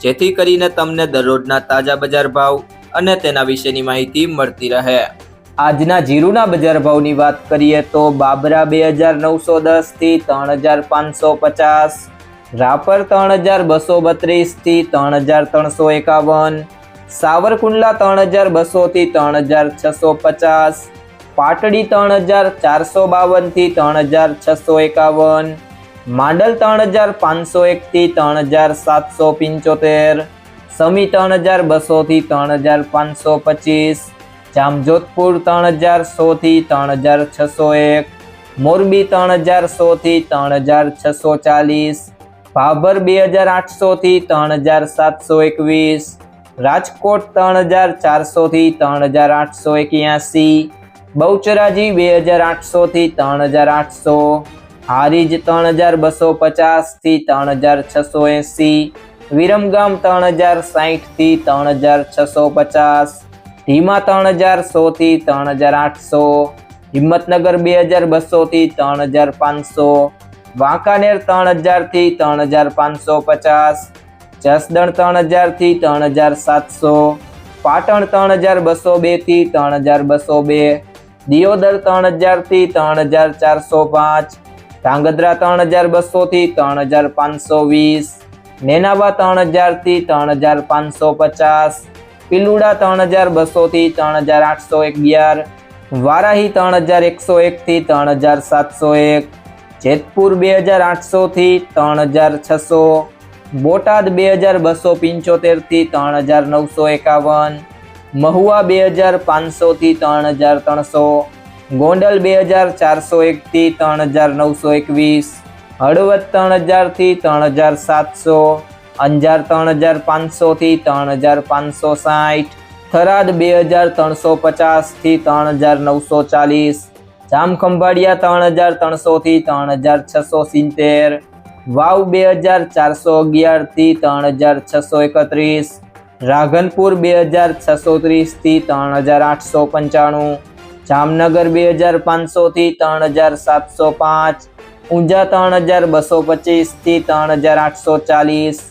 જેથી કરીને તમને દરરોજના તાજા બજાર ભાવ અને તેના વિશેની માહિતી મળતી રહે. આજના જીરુના બજાર ભાવની વાત કરીએ તો બાબરા બે હજાર નવસો દસથી ત્રણ હજાર પાંચસો પચાસ, રાપર ત્રણ હજાર બસો બત્રીસથી ત્રણ હજાર ત્રણસો એકાવન, સાવરકુંડલા ત્રણ હજાર બસો થી ત્રણ હજાર છસો પચાસ, પાટડી ત્રણ હજાર ચારસો બાવનથી ત્રણ હજાર છસો એકાવન માંડલ ત્રણ હજાર પાંચસો એક થી ત્રણ હજાર સાતસો પંચોતેર સમી ત્રણ હજાર બસો થી ત્રણ હજાર પાંચસો પચીસ જામજોધપુર ત્રણ હજાર સો થી ત્રણ હજાર છસો એક મોરબી ત્રણ હજાર સો થી ત્રણ હજાર છસો ચાલીસ ભાભર બે હજાર આઠસો થી ત્રણ હજાર સાતસો એકવીસ રાજકોટ ત્રણ હજાર ચારસો થી ત્રણ હજાર આઠસો એક્યાસી બહુચરાજી બે હજાર આઠસો થી ત્રણ હજાર આઠસો હારીજ ત્રણ હજાર બસો પચાસથી ત્રણ હજાર છસો એંસી, વિરમગામ ત્રણ હજાર સાહીઠથી ત્રણ હજાર છસો પચાસ, ધીમા ત્રણ હજાર સો થી ત્રણ હજાર આઠસો, હિંમતનગર બે હજાર બસો થી ત્રણ હજાર પાંચસો, વાંકાનેર ત્રણ હજારથી ત્રણ હજાર પાંચસો પચાસ, જસદણ ત્રણ હજારથી ત્રણ હજાર સાતસો, પાટણ ત્રણ હજાર બસો બેથી ત્રણ હજાર બસો બે, દિયોદર ત્રણ હજારથી ત્રણ હજાર ચારસો પાંચ ધાંગધ્રા ત્રણ હજાર બસો થી ત્રણ હજાર પાંચસો વીસ નેનાવા ત્રણ હજારથી ત્રણ હજાર પાંચસો પચાસ પિલુડા ત્રણ હજાર બસો થી ત્રણ હજાર આઠસો અગિયાર વારાહી ત્રણ હજાર એકસો એક થી ત્રણ હજાર સાતસો એક જેતપુર બે હજાર આઠસો થી ત્રણ હજાર છસો બોટાદ બે હજાર બસો પંચોતેરથી ત્રણ હજાર નવસો એકાવન મહુવા બે હજાર પાંચસો થી ત્રણ હજાર ત્રણસો ગોંડલ બે હજાર ચારસો એકથી ત્રણ હજાર નવસો એકવીસ, હળવદ ત્રણ હજારથી ત્રણ હજાર સાતસો, અંજાર ત્રણ હજાર પાંચસોથી ત્રણ હજાર પાંચસો સાઠ, થરાદ બે હજાર ત્રણસો પચાસથી ત્રણ હજાર નવસો ચાલીસ, જામખંભાળિયા ત્રણ હજાર ત્રણસોથી ત્રણ હજાર છસો સિત્તેર, વાવ બે હજાર ચારસો અગિયારથી ત્રણ હજાર છસો એકત્રીસ રાધનપુર બે હજાર છસો ત્રીસથી ત્રણ હજાર આઠસો પંચાણું જામનગર બે હજાર પાંચસો થી ત્રણ હજાર સાતસો પાંચ, ઊંઝા ત્રણ હજાર બસો પચીસથી ત્રણ હજાર આઠસો ચાલીસ.